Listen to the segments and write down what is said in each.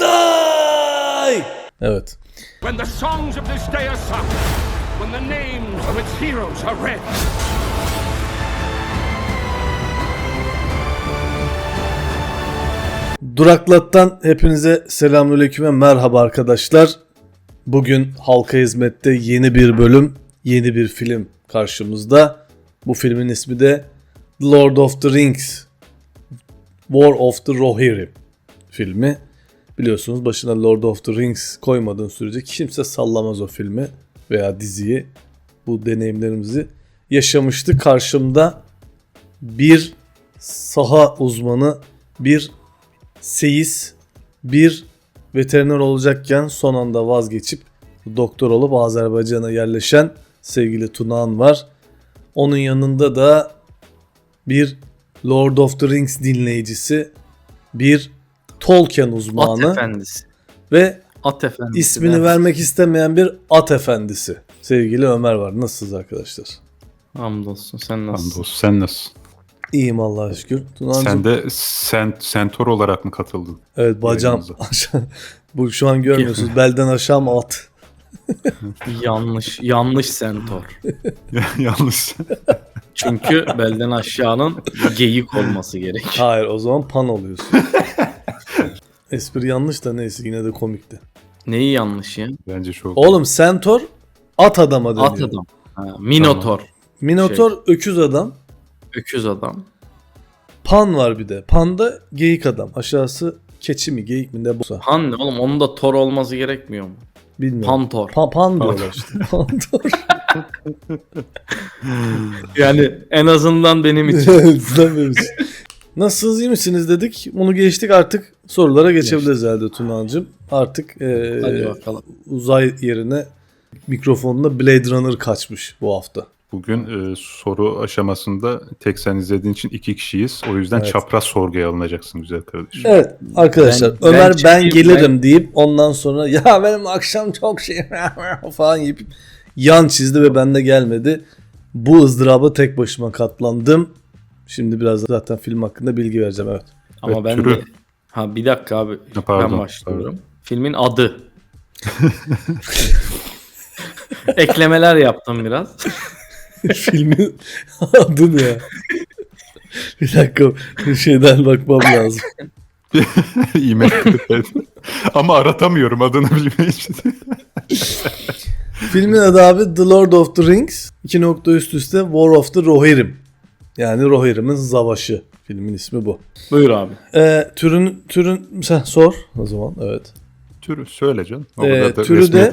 Die! Evet. When the songs of this day are sung, when the names of its heroes are read, Duraklat'tan hepinize selamünaleyküm ve merhaba arkadaşlar. Bugün halka hizmette yeni bir bölüm, yeni bir film karşımızda. Bu filmin ismi de The Lord of the Rings War of the Rohirrim filmi. Biliyorsunuz başına Lord of the Rings koymadığın sürece kimse sallamaz o filmi veya diziyi. Bu deneyimlerimizi yaşamıştı. Karşımda bir saha uzmanı, bir seyis, bir veteriner olacakken son anda vazgeçip doktor olup Azerbaycan'a yerleşen sevgili Tunağan var. Onun yanında da bir Lord of the Rings dinleyicisi, bir Tolkien At uzmanı efendisi. ve At efendisi. ismini Ben- vermek istemeyen bir at efendisi. Sevgili Ömer var. Nasılsınız arkadaşlar? Hamdolsun sen nasılsın? Hamdolsun sen nasılsın? İyiyim Allah'a şükür. Tunağancığım, Sen de sen, sentor olarak mı katıldın? evet bacağım. Bu şu an görmüyorsunuz. Belden aşağı mı at? Yanlış. Yanlış sentor. Yanlış. Çünkü belden aşağının geyik olması gerek. Hayır o zaman pan oluyorsun. Espri yanlış da neyse yine de komikti. Neyi yanlış ya? Bence çok. Oğlum Centaur at adama dönüyor. At adam. Ha, Minotor. Minotaur öküz adam. Öküz adam. Pan var bir de. Pan da geyik adam. Aşağısı keçi mi geyik mi ne bu? Pan ne oğlum? Onun da Thor olması gerekmiyor mu? Bilmiyorum. Pantor. Pan, pan diyorlar işte. Pantor. Yani en azından benim için. Evet, sen bilirsin. Nasılsınız iyi misiniz dedik. Bunu geçtik artık sorulara geçebiliriz herhalde Tunağancığım. Artık e, Hadi bakalım. uzay yerine mikrofonuna Blade Runner kaçmış bu hafta. Bugün e, soru aşamasında tek sen izlediğin için iki kişiyiz. O yüzden Evet. çapraz sorguya alınacaksın güzel kardeşim. Evet arkadaşlar Ben- Ömer ben ben, gelirim deyip ondan sonra ya benim akşam çok şey falan yapıp yan çizdi ve bende gelmedi. Bu ızdıraba tek başıma katlandım. Şimdi biraz zaten film hakkında bilgi vereceğim evet. Ama Evet, ben türü. de... Ha bir dakika abi. Ha, pardon, ben başlıyorum. Filmin adı. Eklemeler yaptım biraz. Filmin adı ne ya? Bir dakika bir şeyden bakmam lazım. Evet. Ama aratamıyorum adını bilmeyince. Filmin adı abi The Lord of the Rings. İki nokta üst üste War of the Rohirrim. Yani Rohirrim'in savaşı. Filmin ismi bu. Buyur abi. Ee, türün türün sen sor o zaman evet. Türü söyle canım. O Ee, türü de-.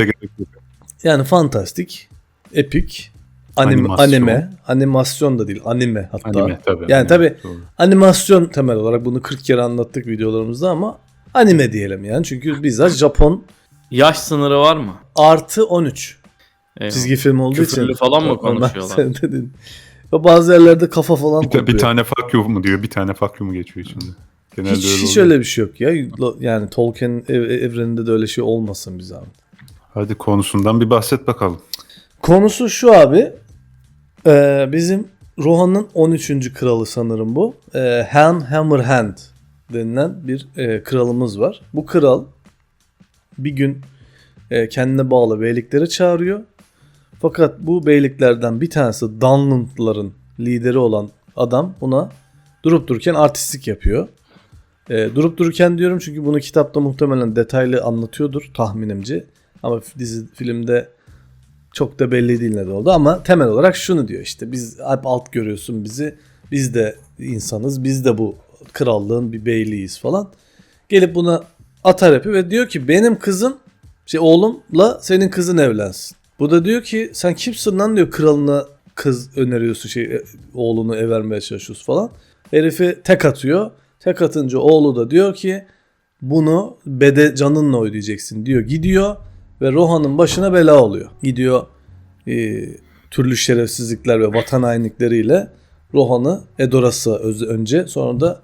Yani fantastik, epik, anim, Animasyon. anime, animasyon da değil anime hatta. Anime tabii. Yani Anime, tabii doğru. animasyon temel olarak bunu 40 kere anlattık videolarımızda ama anime diyelim yani. Çünkü bizzat Japon Yaş sınırı var mı? artı 13 Eyvallah. çizgi film olduğu için. Küfürlü falan mı konuşuyorlar? Sen dedin. Ve bazı yerlerde kafa falan Bir, ta- kopuyor. bir tane fuck you mu diyor, bir tane fuck you mu geçiyor içinde. Genelde hiç, öyle hiç oluyor. öyle bir şey yok ya. Yani Tolkien ev- evreninde de öyle şey olmasın bir zahmet. Hadi konusundan bir bahset bakalım. Konusu şu abi. Ee, bizim Rohan'ın 13. kralı sanırım bu. Ee, Han Hammerhand denilen bir e, kralımız var. Bu kral bir gün e, kendine bağlı beylikleri çağırıyor. Fakat bu beyliklerden bir tanesi Dunlandların lideri olan adam buna durup dururken artistlik yapıyor. E, durup dururken diyorum çünkü bunu kitapta muhtemelen detaylı anlatıyordur tahminimce. Ama dizi filmde çok da belli değil ne de oldu ama temel olarak şunu diyor işte biz hep alt görüyorsun bizi biz de insanız biz de bu krallığın bir beyliğiyiz falan. Gelip buna atar yapıyor ve diyor ki benim kızım şey oğlumla senin kızın evlensin. Bu da diyor ki sen kimsin lan diyor kralına kız öneriyorsun şey e, oğlunu ev vermeye çalışıyorsun falan. Herifi tek atıyor. Tek atınca oğlu da diyor ki bunu bede canınla ödeyeceksin diyor. Gidiyor ve Rohan'ın başına bela oluyor. Gidiyor e, türlü şerefsizlikler ve vatan hainlikleriyle Rohan'ı Edoras'a öz- önce sonra da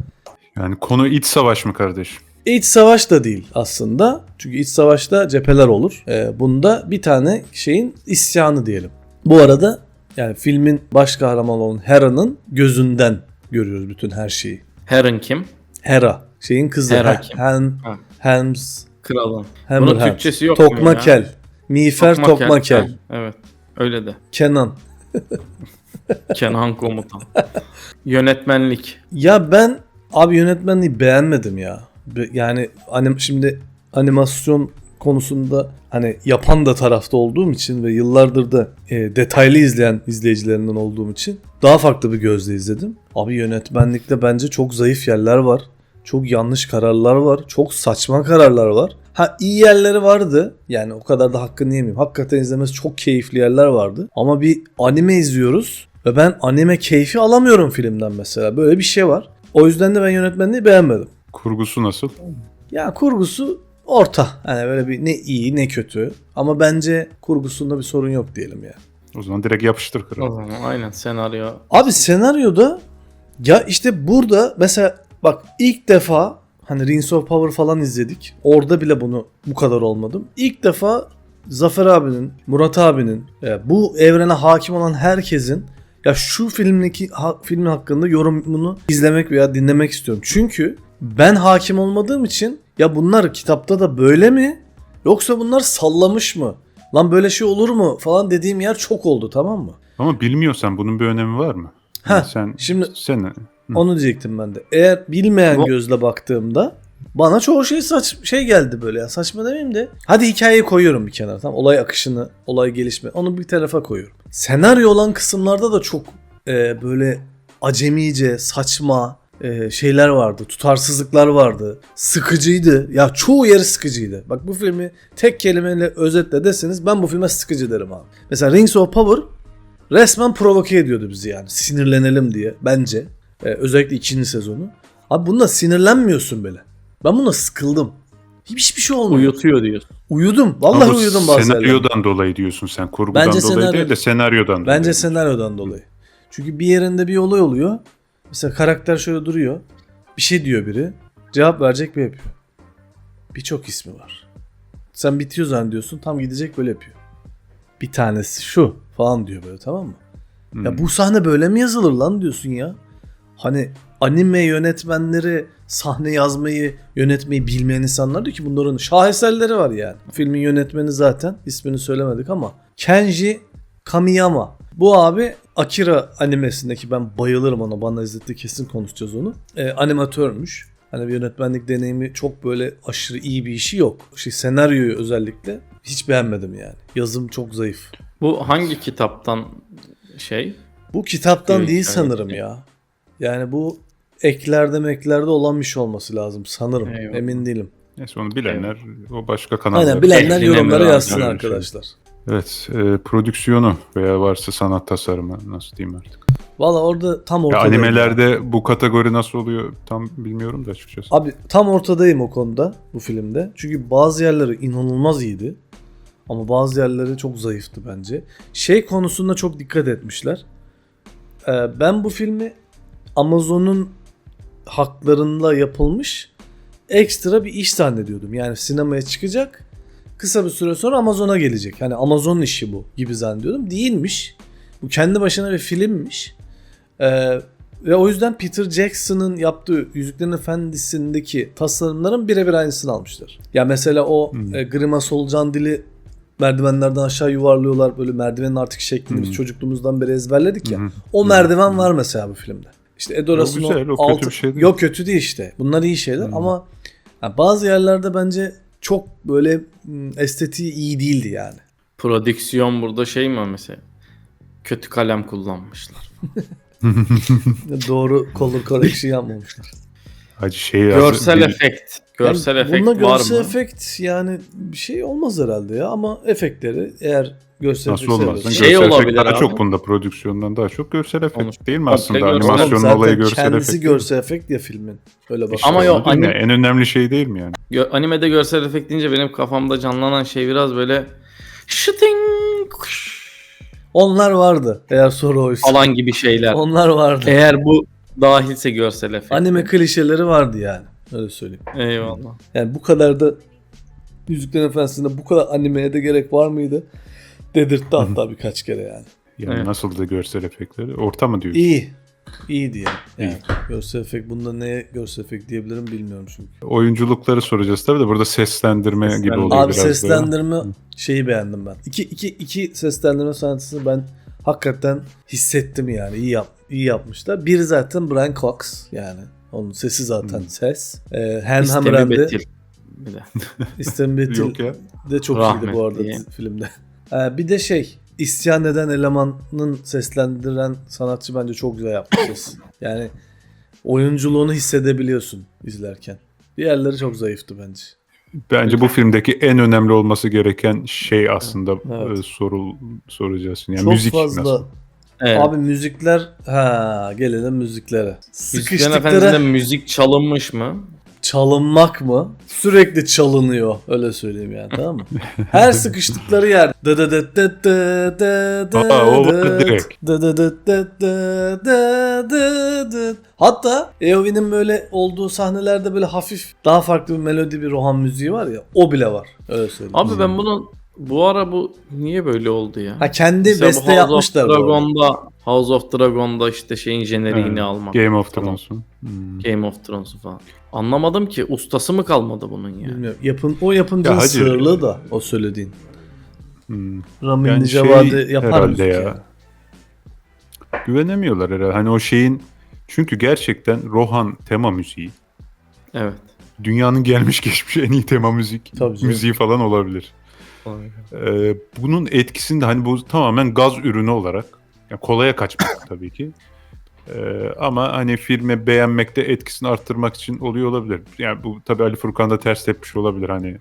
Yani konu iç savaş mı kardeşim? iç savaş da değil aslında. Çünkü iç savaşta cepheler olur. E, bunda bir tane şeyin isyanı diyelim. Bu arada Yani filmin baş kahramanı olan Hera'nın gözünden görüyoruz bütün her şeyi. Heron kim? Hera. Şeyin kızı. Hera kim? Hen, Ha. Helms. Kralın. Hammer Bunun. Türkçesi yok mu Tokma ya? kel. Miğfer tokma, kel. Ha, Evet. Öyle de. Kenan. Kenan Komutan. Yönetmenlik. Ya ben abi yönetmenliği beğenmedim ya. Yani anim şimdi animasyon konusunda hani yapan da tarafta olduğum için ve yıllardır da e, detaylı izleyen izleyicilerinden olduğum için daha farklı bir gözle izledim. Abi yönetmenlikte bence çok zayıf yerler var. Çok yanlış kararlar var. Çok saçma kararlar var. Ha iyi yerleri vardı. Yani o kadar da hakkını yemeyeyim. Hakikaten izlemesi çok keyifli yerler vardı. Ama bir anime izliyoruz ve ben anime keyfi alamıyorum filmden mesela. Böyle bir şey var. O yüzden de ben yönetmenliği beğenmedim. Kurgusu nasıl? Ya kurgusu orta. Yani böyle bir ne iyi ne kötü. Ama bence kurgusunda bir sorun yok diyelim ya. O zaman direkt yapıştır kral. O zaman aynen senaryo. Abi senaryoda ya işte burada mesela bak ilk defa hani Rings of Power falan izledik. Orada bile bunu bu kadar olmadım. İlk defa Zafer abinin, Murat abinin, e, bu evrene hakim olan herkesin ya şu filmdeki ha, filmin hakkında yorumunu izlemek veya dinlemek istiyorum. Çünkü ben hakim olmadığım için ya bunlar kitapta da böyle mi? Yoksa bunlar sallamış mı? Lan böyle şey olur mu falan dediğim yer çok oldu tamam mı? Ama bilmiyorsan bunun bir önemi var mı? Ha, Yani sen şimdi- sen Hı. Onu diyecektim ben de. Eğer bilmeyen Bu- gözle baktığımda bana çoğu şey saç şey geldi böyle ya. Saçma demeyeyim de. Hadi hikayeyi koyuyorum bir kenara. Tamam olay akışını, olay gelişme onu bir tarafa koyuyorum. Senaryo olan kısımlarda da çok e, böyle acemice, saçma e, şeyler vardı. Tutarsızlıklar vardı. Sıkıcıydı. Ya çoğu yeri sıkıcıydı. Bak bu filmi tek kelimeyle özetle deseniz ben bu filme sıkıcı derim abi. Mesela Rings of Power resmen provoke ediyordu bizi yani. Sinirlenelim diye bence. Ee, özellikle ikinci sezonu. Abi bununla sinirlenmiyorsun böyle. Ben buna sıkıldım. Hiçbir şey olmuyor. Uyutuyor diyorsun. Uyudum. Vallahi Ama uyudum yerlerde. Senaryodan dolayı diyorsun sen. Kurgudan Bence dolayı senaryo- değil de senaryodan dolayı. Bence senaryodan dolayı. Çünkü bir yerinde bir olay oluyor. Mesela karakter şöyle duruyor. Bir şey diyor biri. Cevap verecek bir yapıyor. Birçok ismi var. Sen bitiyor zannediyorsun. Tam gidecek böyle yapıyor. Bir tanesi şu falan diyor böyle tamam mı? Hmm. Ya bu sahne böyle mi yazılır lan diyorsun ya? Hani anime yönetmenleri sahne yazmayı, yönetmeyi bilmeyen insanlar diyor ki bunların şaheserleri var yani. Filmin yönetmeni zaten ismini söylemedik ama Kenji Kamiyama. Bu abi Akira animesindeki ben bayılırım ona. Bana izletti kesin konuşacağız onu. Ee, animatörmüş. Hani bir yönetmenlik deneyimi çok böyle aşırı iyi bir işi yok. Şey senaryoyu özellikle hiç beğenmedim yani. Yazım çok zayıf. Bu hangi kitaptan şey? Bu kitaptan Evet, değil sanırım ya. Yani bu eklerde meklerde olan bir şey olması lazım sanırım. Eyvallah. Emin değilim. Neyse onu bilenler o başka kanallar. Aynen bilenler yorumlara yazsın arkadaşlar. Evet, e, prodüksiyonu veya varsa sanat tasarımı nasıl diyeyim artık. Valla orada tam Ya ortadayım. animelerde bu kategori nasıl oluyor tam bilmiyorum da açıkçası. Abi tam ortadayım o konuda bu filmde. Çünkü bazı yerleri inanılmaz iyiydi. Ama bazı yerleri çok zayıftı bence. Şey konusunda çok dikkat etmişler. Ee, ben bu filmi Amazon'un haklarında yapılmış ekstra bir iş zannediyordum. Yani sinemaya çıkacak. Kısa bir süre sonra Amazon'a gelecek. Hani Amazon'un işi bu gibi zannediyordum. Değilmiş. Bu kendi başına bir filmmiş. Ee, ve o yüzden Peter Jackson'ın yaptığı Yüzüklerin Efendisi'ndeki tasarımların birebir aynısını almışlar. Ya mesela o Hmm. e, Grima Solucan dili merdivenlerden aşağı yuvarlıyorlar. Böyle merdivenin artık şeklini biz Hmm. çocukluğumuzdan beri ezberledik ya. Hı. O Hı. merdiven var mesela bu filmde. İşte Edoras'ın O güzel, o kötü bir şey değil. Yok kötü değil işte. Bunlar iyi şeyler Hmm. ama ya bazı yerlerde bence çok böyle mm, estetiği iyi değildi yani. Prodüksiyon burada şey mi mesela? Kötü kalem kullanmışlar. Doğru color correction yapmamışlar. Hacı şey Görsel bir- efekt. Görsel Yani efekt var görsel mı? efekt yani bir şey olmaz herhalde ya ama efektleri eğer görsel Nasıl efekt seviyorsan- Şey görsel efekt olabilir daha abi. çok bunda prodüksiyondan daha çok görsel efekt Konuş- değil mi Komple aslında? görsel- Animasyonun Zaten olayı görsel kendisi efekt. görsel efekt ya filmin. Öyle bak. Ama yok, değil mi? anim- en önemli şey değil mi yani? Gö- animede görsel efekt deyince benim kafamda canlanan şey biraz böyle şıting kuş Onlar vardı eğer soru oysa. falan gibi şeyler. Onlar vardı. Eğer bu dahilse görsel efekt. Anime klişeleri vardı yani. Öyle söyleyeyim. Eyvallah. Yani bu kadar da Yüzüklerin Efendisi'nde bu kadar animeye de gerek var mıydı? Dedirtti hatta birkaç kere yani. Yani Evet. nasıldı görsel efektleri? Orta mı diyorsun? İyi. İyi diye. Yani görsel efekt bunda neye görsel efekt diyebilirim bilmiyorum çünkü. Oyunculukları soracağız tabii de burada seslendirme gibi Seslendirme. oluyor Abi biraz da. seslendirme şeyi beğendim ben. İki, iki, iki seslendirme sanatçısını ben hakikaten hissettim yani. İyi, yap, iyi yapmışlar. Biri zaten Brian Cox yani. Onun sesi zaten Hmm. ses. Ee, Han İstemi Hammer'de Betil. Bir de. Betil çok iyiydi bu arada Rahmetli. filmde. Ee, bir de şey isyan eden elemanın seslendiren sanatçı bence çok güzel yapmış ses. Yani oyunculuğunu hissedebiliyorsun izlerken. Diğerleri çok zayıftı bence. Bence bu filmdeki en önemli olması gereken şey aslında Evet. e, sorul soracağız. Yani çok müzik fazla nasıl? Evet. Abi müzikler ha gelelim müziklere. Sıkıştıkları müzik çalınmış mı? çalınmak mı? Sürekli çalınıyor. Öyle söyleyeyim yani tamam mı? Her sıkıştıkları yer. Hatta Eowyn'in böyle olduğu sahnelerde böyle hafif daha farklı bir melodi bir Rohan müziği var ya o bile var. Öyle söyleyeyim. Abi ben bunun bu ara bu niye böyle oldu ya? Ha kendi Mesela bu beste House yapmışlar of bu arada. Dragon'da House of Dragon'da işte şeyin jeneriğini Evet. almak. Game of Tamam. Thrones'un. Hmm. Game of Thrones'u falan. Anlamadım ki ustası mı kalmadı bunun ya? Bilmiyorum. Yapın, o yapımcının Ya hacı- sırrı da o söylediğin. Hmm. Ramin Yani Djawadi şey yapar herhalde müzik ya. ya. Güvenemiyorlar herhalde. Hani o şeyin çünkü gerçekten Rohan tema müziği Evet. dünyanın gelmiş geçmiş en iyi tema müzik Tabii canım. müziği falan olabilir. Ee, bunun etkisinde hani bu tamamen gaz ürünü olarak yani kolaya kaçmak tabii ki. Ee, ama hani filmi beğenmekte etkisini arttırmak için oluyor olabilir. Yani bu tabii Ali Furkan da ters tepmiş olabilir hani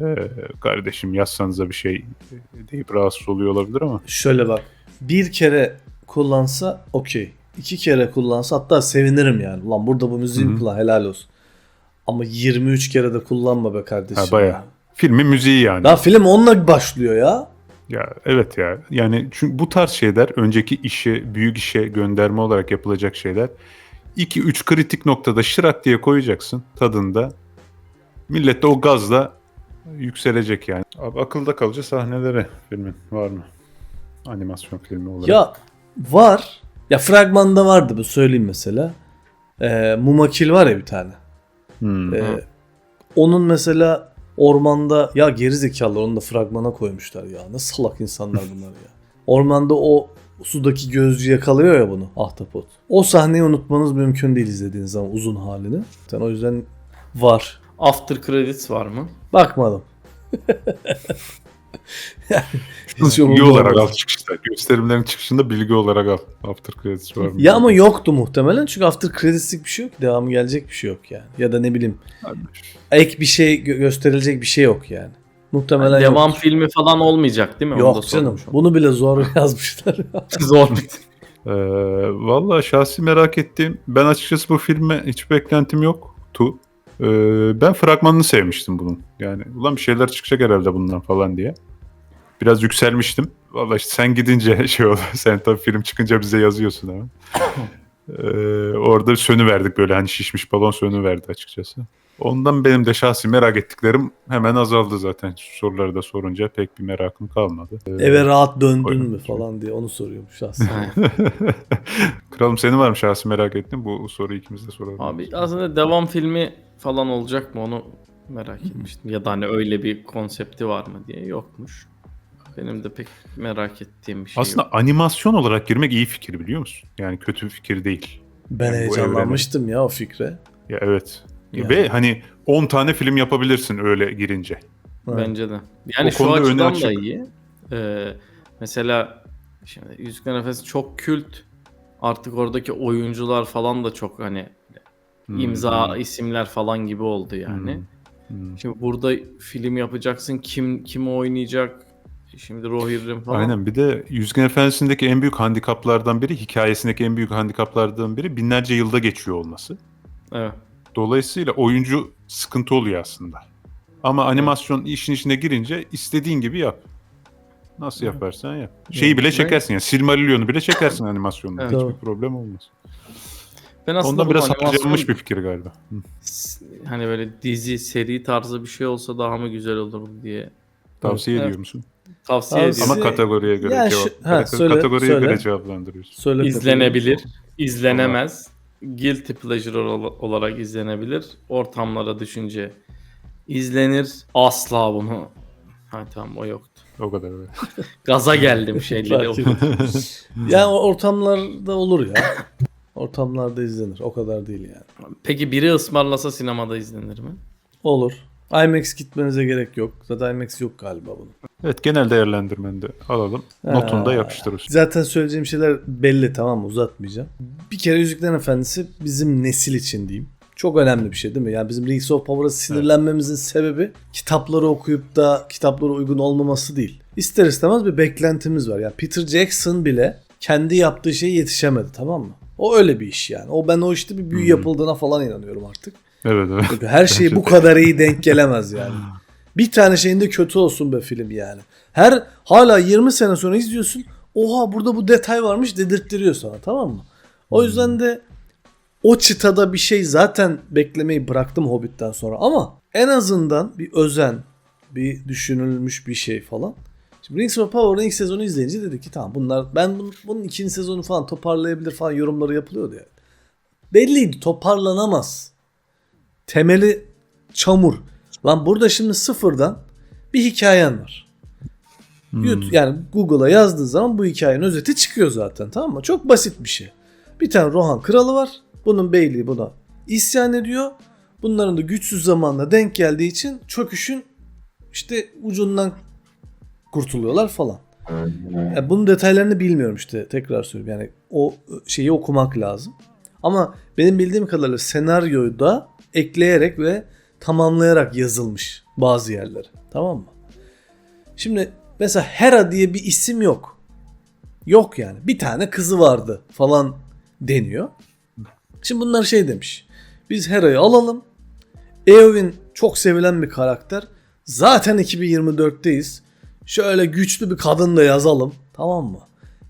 e, kardeşim yazsanıza bir şey deyip rahatsız oluyor olabilir ama Şöyle bak. Bir kere kullansa okey. İki kere kullansa hatta sevinirim yani. Ulan burada bu müziği kullan helal olsun. Ama 23 kere de kullanma be kardeşim. Ha, bayağı. ya. Filmin müziği yani. Ya film onunla başlıyor ya. Ya evet ya. Yani çünkü bu tarz şeyler önceki işe, büyük işe gönderme olarak yapılacak şeyler. 2-3 kritik noktada şırak diye koyacaksın tadında. Millet de o gazla yükselecek yani. Abi akılda kalıcı sahneleri filmin var mı? Animasyon filmi olarak. Ya var. Ya fragmanda vardı bu söyleyeyim mesela. Ee, Mumakil var ya bir tane. Hmm. Ee, onun mesela ormanda ya geri zekalılar onu da fragmana koymuşlar ya. Ne salak insanlar bunlar ya. Ormanda o sudaki gözcü yakalıyor ya bunu ahtapot. O sahneyi unutmanız mümkün değil izlediğiniz zaman uzun halini. Sen o yüzden var. After credits var mı? Bakmadım. bilgi olarak al çıkışta. Gösterimlerin çıkışında bilgi olarak al. After credits var mı? Ya ama yoktu muhtemelen çünkü after credits'lik bir şey yok. Devamı gelecek bir şey yok yani. Ya da ne bileyim ek bir şey gö- gösterilecek bir şey yok yani. Muhtemelen Devam yok. filmi falan olmayacak değil mi? Onu da Yok canım. Bunu bile zor yazmışlar. Zor bir Ee, Valla şahsi merak ettiğim, ben açıkçası bu filme hiç beklentim yoktu. Ee, ben fragmanını sevmiştim bunun. Yani ulan bir şeyler çıkacak herhalde bundan falan diye. Biraz yükselmiştim. Valla işte sen gidince şey oldu. Sen tabii film çıkınca bize yazıyorsun ama. Ee, orada sönü verdik böyle hani şişmiş balon sönü verdi açıkçası. Ondan benim de şahsi merak ettiklerim hemen azaldı zaten. Soruları da sorunca pek bir merakım kalmadı. Ee, Eve rahat döndün mü falan diye onu soruyormuş aslında. Aynen. Kralım senin var mı şahsi merak ettin? Bu soruyu ikimiz de soralım. Abi aslında devam filmi falan olacak mı onu merak etmiştim. Ya da hani öyle bir konsepti var mı diye yokmuş. Benim de pek merak ettiğim bir şey Aslında yok. animasyon olarak girmek iyi fikir biliyor musun? Yani kötü bir fikir değil. Ben Yani heyecanlanmıştım ya o fikre. Ya evet. Yani. Ve hani 10 tane film yapabilirsin öyle girince. Bence de. Yani O şu açıdan da iyi. Ee, mesela şimdi Yüzüklerin Efendisi çok kült. Artık oradaki oyuncular falan da çok hani Hmm. imza isimler falan gibi oldu yani. Hmm. Şimdi burada film yapacaksın. Kim kim oynayacak? Şimdi Rohirrim falan. Aynen bir de Yüzgen Efendisi'ndeki en büyük handikaplardan biri, hikayesindeki en büyük handikaplardan biri binlerce yılda geçiyor olması. Evet. Dolayısıyla oyuncu sıkıntı oluyor aslında. Ama animasyon işin içine girince istediğin gibi yap. Nasıl Evet. yaparsan yap. Şeyi bile çekersin yani Silmarillion'u bile çekersin animasyonda. Evet. Hiçbir problem olmaz. Ben aslında Ondan biraz harcanmış bir fikir galiba. Hani böyle dizi, seri tarzı bir şey olsa daha mı güzel olur diye. Tavsiye Evet. ediyor musun? Tavsiye Tavsiye- ediyorum. Ama kategoriye göre Yani cevap. ha, kate- söyle, kategoriye söyle. göre cevaplandırıyorsun. Söyle İzlenebilir, izlenemez. Guilty pleasure ol- olarak izlenebilir. Ortamlara düşünce izlenir. Asla bunu. Ha tamam o yoktu. O kadar öyle. Gaza geldim şeyleri. Fark ettim. yani o ortamlarda olur ya. Ortamlarda izlenir. O kadar değil yani. Peki biri ısmarlasa sinemada izlenir mi? Olur. IMAX gitmenize gerek yok. Zaten IMAX yok galiba bunun. Evet genel değerlendirmeni de alalım. Notunu da yapıştırırız. Zaten söyleyeceğim şeyler belli tamam mı? Uzatmayacağım. Bir kere Yüzüklerin Efendisi bizim nesil için diyeyim. Çok önemli bir şey değil mi? Yani bizim Rings of Power'a sinirlenmemizin sebebi kitapları okuyup da kitaplara uygun olmaması değil. İster istemez bir beklentimiz var. Yani Peter Jackson bile kendi yaptığı şeye yetişemedi tamam mı? O öyle bir iş yani. O ben o işte bir büyü yapıldığına falan inanıyorum artık. Evet evet. Her şey bu kadar iyi denk gelemez yani. Bir tane şeyinde kötü olsun be film yani. Her hala 20 sene sonra izliyorsun. Oha burada bu detay varmış dedirttiriyor sana tamam mı? O yüzden de o çıtada bir şey zaten beklemeyi bıraktım Hobbit'ten sonra ama en azından bir özen, bir düşünülmüş bir şey falan. Şimdi Rings of Power'ın ilk sezonu izleyince dedi ki tamam bunlar ben bunun, bunun ikinci sezonu falan toparlayabilir falan yorumları yapılıyordu yani. Belliydi toparlanamaz temeli çamur. Lan burada şimdi sıfırdan bir hikayen var. YouTube, yani Google'a yazdığın zaman bu hikayenin özeti çıkıyor zaten tamam mı? Çok basit bir şey. Bir tane Rohan kralı var. Bunun beyliği buna isyan ediyor. Bunların da güçsüz zamanla denk geldiği için çöküşün işte ucundan kurtuluyorlar falan. Ya bunun detaylarını bilmiyorum işte tekrar söylüyorum. Yani o şeyi okumak lazım. Ama benim bildiğim kadarıyla senaryoyu da ekleyerek ve tamamlayarak yazılmış bazı yerleri. Tamam mı? Şimdi mesela Hera diye bir isim yok. Yok yani. Bir tane kızı vardı falan deniyor. Şimdi bunlar şey demiş. Biz Hera'yı alalım. Eowyn çok sevilen bir karakter. Zaten 2024'teyiz. Şöyle güçlü bir kadın da yazalım. Tamam mı?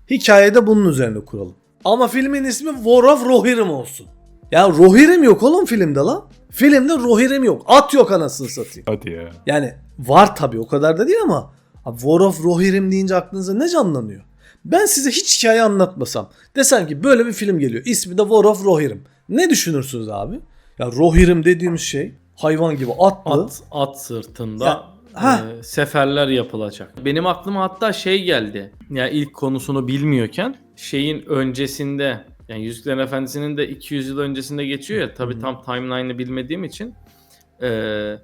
Hikayede bunun üzerine kuralım. Ama filmin ismi War of Rohirrim olsun. Ya Rohirrim yok oğlum filmde lan. Filmde Rohirrim yok. At yok anasını satayım. Hadi ya. Yani var tabii o kadar da değil ama abi War of Rohirrim deyince aklınıza ne canlanıyor? Ben size hiç hikaye anlatmasam. Desem ki böyle bir film geliyor. İsmi de War of Rohirrim. Ne düşünürsünüz abi? Ya Rohirrim dediğimiz şey hayvan gibi atlı. At, at sırtında Ya, ha. e, seferler yapılacak. Benim aklıma hatta şey geldi. Ya ilk konusunu bilmiyorken şeyin öncesinde yani Yüzüklerin Efendisi'nin de 200 yıl öncesinde geçiyor ya tabii tam timeline'ı bilmediğim için e,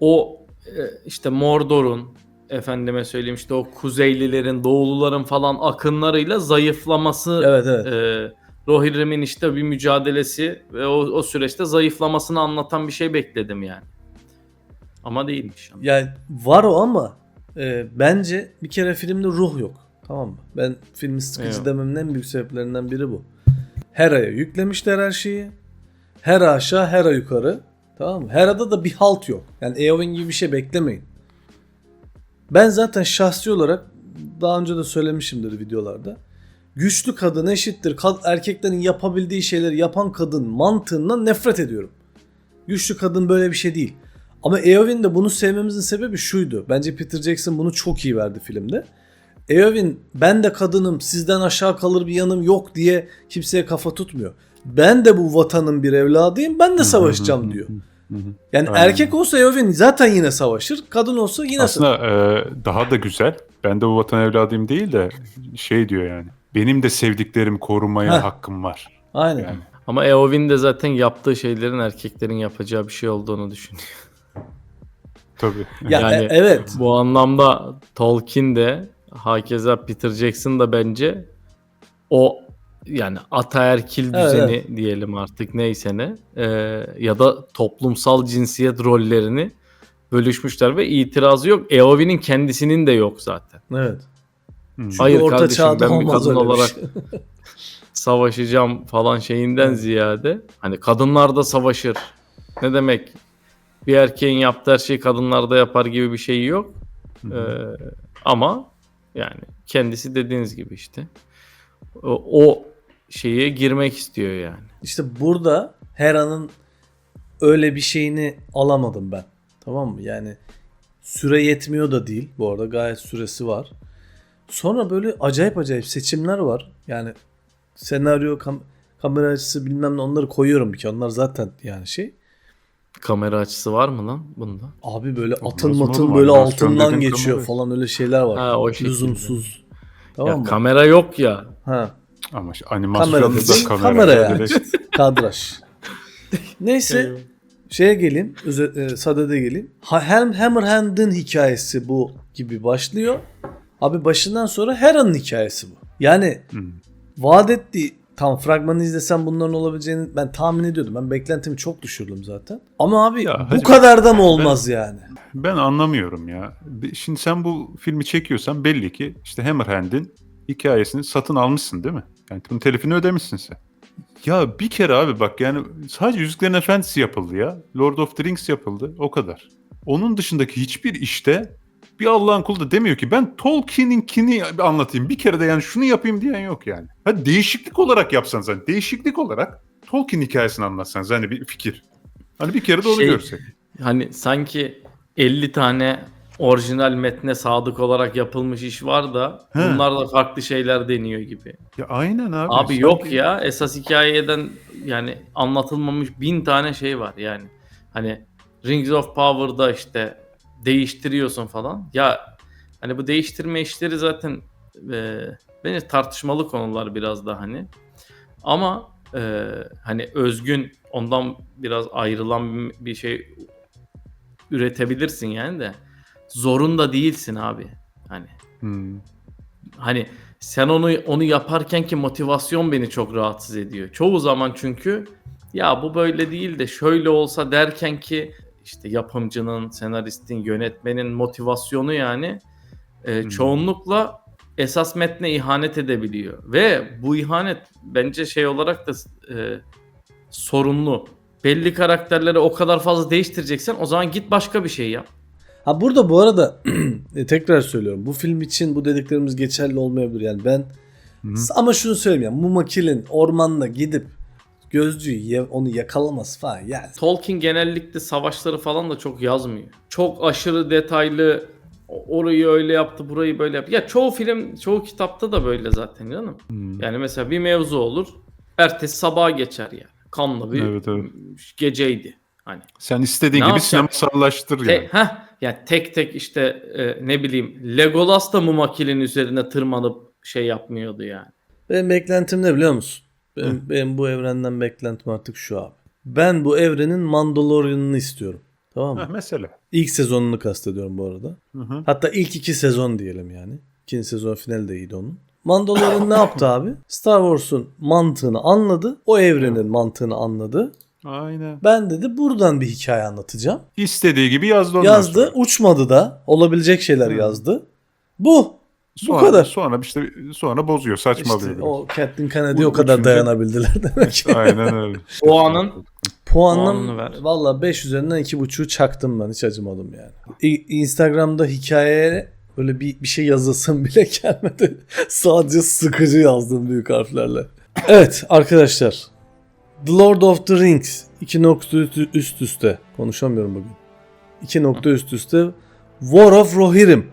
o e, işte Mordor'un efendime söyleyeyim işte o Kuzeylilerin, Doğuluların falan akınlarıyla zayıflaması Evet evet. e, Rohirrim'in işte bir mücadelesi ve o, o süreçte zayıflamasını anlatan bir şey bekledim yani. Ama değilmiş. Yani var o ama e, bence bir kere filmde ruh yok. Tamam mı? Ben filmi sıkıcı Eyvallah. dememin en büyük sebeplerinden biri bu. Hera'ya yüklemişler her şeyi. Hera aşağı, Hera yukarı. Tamam mı? Hera'da da bir halt yok. Yani Eowyn gibi bir şey beklemeyin. Ben zaten şahsi olarak daha önce de söylemişimdir videolarda. Güçlü kadın eşittir kad- erkeklerin yapabildiği şeyleri yapan kadın mantığından nefret ediyorum. Güçlü kadın böyle bir şey değil. Ama Eowyn'de bunu sevmemizin sebebi şuydu. Bence Peter Jackson bunu çok iyi verdi filmde. Eowyn ben de kadınım sizden aşağı kalır bir yanım yok diye kimseye kafa tutmuyor. Ben de bu vatanın bir evladıyım ben de savaşacağım diyor. Yani Aynen. erkek olsa Eowyn zaten yine savaşır. Kadın olsa yine savaşır. Aslında e, daha da güzel. Ben de bu vatan evladıyım değil de şey diyor yani. Benim de sevdiklerimi korumaya Heh. hakkım var. Aynen. Yani. Ama Eowyn de zaten yaptığı şeylerin erkeklerin yapacağı bir şey olduğunu düşünüyor. Tabii. Ya Yani- e- evet. Bu anlamda Tolkien de hakeza Peter Jackson da bence o yani ataerkil Evet, düzeni diyelim artık neyse ne e, ya da toplumsal cinsiyet rollerini bölüşmüşler ve itirazı yok. Eowyn'in kendisinin de yok zaten. Evet. Hmm. Çünkü Hayır orta kardeşim çağda ben bir kadın olarak şey. savaşacağım falan şeyinden ziyade hani kadınlar da savaşır. Ne demek? Bir erkeğin yaptığı her şeyi kadınlar da yapar gibi bir şey yok. Ee, ama yani kendisi dediğiniz gibi işte o, o şeye girmek istiyor yani. İşte burada Hera'nın öyle bir şeyini alamadım ben. Tamam mı? Yani Süre yetmiyor da değil. Bu arada gayet süresi var. Sonra böyle acayip acayip seçimler var. Yani senaryo, kam- kamera açısı bilmem ne onları koyuyorum kere. Onlar zaten yani şey. Kamera açısı var mı lan bunda? Abi böyle atın matın böyle altından geçiyor kamera. falan öyle şeyler var. Ha, o şekilde. Lüzumsuz. ya Tamam mı? kamera yok ya. ha. Ama işte Kamera animasyonda dediğin da kamera. kamera yani. Kadraj. Neyse şeye geleyim. E, sadede geleyim. Ha, Helm Hammerhand'ın hikayesi bu gibi başlıyor. Abi başından sonra Hera'nın hikayesi bu. Yani Hmm. vaat ettiği tam fragmanı izlesem bunların olabileceğini ben tahmin ediyordum. Ben beklentimi çok düşürdüm zaten. Ama abi Ya bu hacı- kadar da mı olmaz yani? Ben anlamıyorum ya. Şimdi sen bu filmi çekiyorsan belli ki işte Hammerhand'in hikayesini satın almışsın değil mi? Yani bunun telifini ödemişsin sen. Ya bir kere abi bak yani sadece Yüzüklerin Efendisi yapıldı ya. Lord of the Rings yapıldı. O kadar. Onun dışındaki hiçbir işte bir Allah'ın kulu da demiyor ki ben Tolkien'inkini anlatayım. Bir kere de yani şunu yapayım diyen yok yani. Hadi değişiklik olarak yapsanız hani değişiklik olarak Tolkien hikayesini anlatsanız hani bir fikir. Hani bir kere de onu Şey- görsek. Hani sanki 50 tane orijinal metne sadık olarak yapılmış iş var da He. bunlar da farklı şeyler deniyor gibi. Ya aynen abi. Abi yok Sanki- ya esas hikayeden yani anlatılmamış bin tane şey var yani. Hani Rings of Power'da işte değiştiriyorsun falan. Ya hani bu değiştirme işleri zaten e, bence tartışmalı konular biraz da hani. Ama e, hani özgün ondan biraz ayrılan bir- şey üretebilirsin yani de zorunda değilsin abi. Hani Hmm. hani sen onu onu yaparken ki motivasyon beni çok rahatsız ediyor. Çoğu zaman çünkü ya bu böyle değil de şöyle olsa derken ki işte yapımcının, senaristin, yönetmenin motivasyonu yani e, Hmm. çoğunlukla esas metne ihanet edebiliyor. Ve bu ihanet bence şey olarak da e, sorunlu. Belli karakterleri o kadar fazla değiştireceksen o zaman git başka bir şey yap. Ha burada bu arada e, tekrar söylüyorum. Bu film için bu dediklerimiz geçerli olmayabilir. Yani ben Hı. ama şunu söyleyeyim yani Mumakil'in ormanda gidip gözcüyü onu yakalamaz falan yani. Tolkien genellikle savaşları falan da çok yazmıyor. Çok aşırı detaylı orayı öyle yaptı, burayı böyle yaptı. Ya çoğu film, çoğu kitapta da böyle zaten canım. Hmm. Yani mesela bir mevzu olur, ertesi sabaha geçer yani. Kanlı bir Evet, evet. geceydi. Hani Sen istediğin Ne gibi sinemasallaştır te, yani. heh, ya tek tek işte e, ne bileyim Legolas da Mumakil'in üzerine tırmanıp şey yapmıyordu yani. Benim beklentim ne biliyor musun? Benim, benim bu evrenden beklentim artık şu abi. Ben bu evrenin Mandalorian'ını istiyorum. Tamam mı? mesela. İlk sezonunu kastediyorum bu arada. Hı hı. Hatta ilk iki sezon diyelim yani. İkinci sezon finali de iyiydi onun. Mandalorian ne yaptı abi? Star Wars'un mantığını anladı. O evrenin mantığını anladı. Aynen. Ben dedi buradan bir hikaye anlatacağım. İstediği gibi yazdı ondan Yazdı, sonra. uçmadı da. Olabilecek şeyler Hı. yazdı. Bu. Sonra, kadar. Sonra işte sonra bozuyor, saçmalıyor. İşte biraz. o Kathleen Kennedy o kadar uçunca- dayanabildiler demek. Aynen öyle. O anın Puanım valla 5 üzerinden 2.5'u çaktım ben. Hiç acımadım yani. İ- Instagram'da hikayeye böyle bir, bir şey yazasım bile gelmedi. Sadece sıkıcı yazdım büyük harflerle. Evet arkadaşlar. The Lord of the Rings. 2 nokta üst- üst üste. Konuşamıyorum bugün. 2 nokta üst üste. War of Rohirrim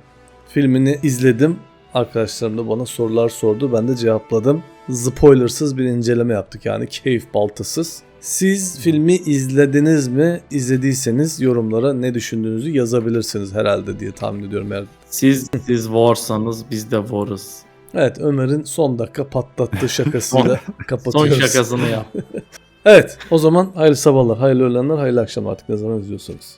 filmini izledim. Arkadaşlarım da bana sorular sordu. Ben de cevapladım. Spoilersız bir inceleme yaptık yani keyif baltasız. Siz filmi izlediniz mi? İzlediyseniz yorumlara ne düşündüğünüzü yazabilirsiniz herhalde diye tahmin ediyorum. Eğer... siz siz varsanız biz de varız. Evet Ömer'in son dakika patlattığı şakasıyla Son kapatıyoruz. şakasını yap. Evet o zaman hayırlı sabahlar, hayırlı öğlenler, hayırlı akşam artık ne zaman izliyorsanız.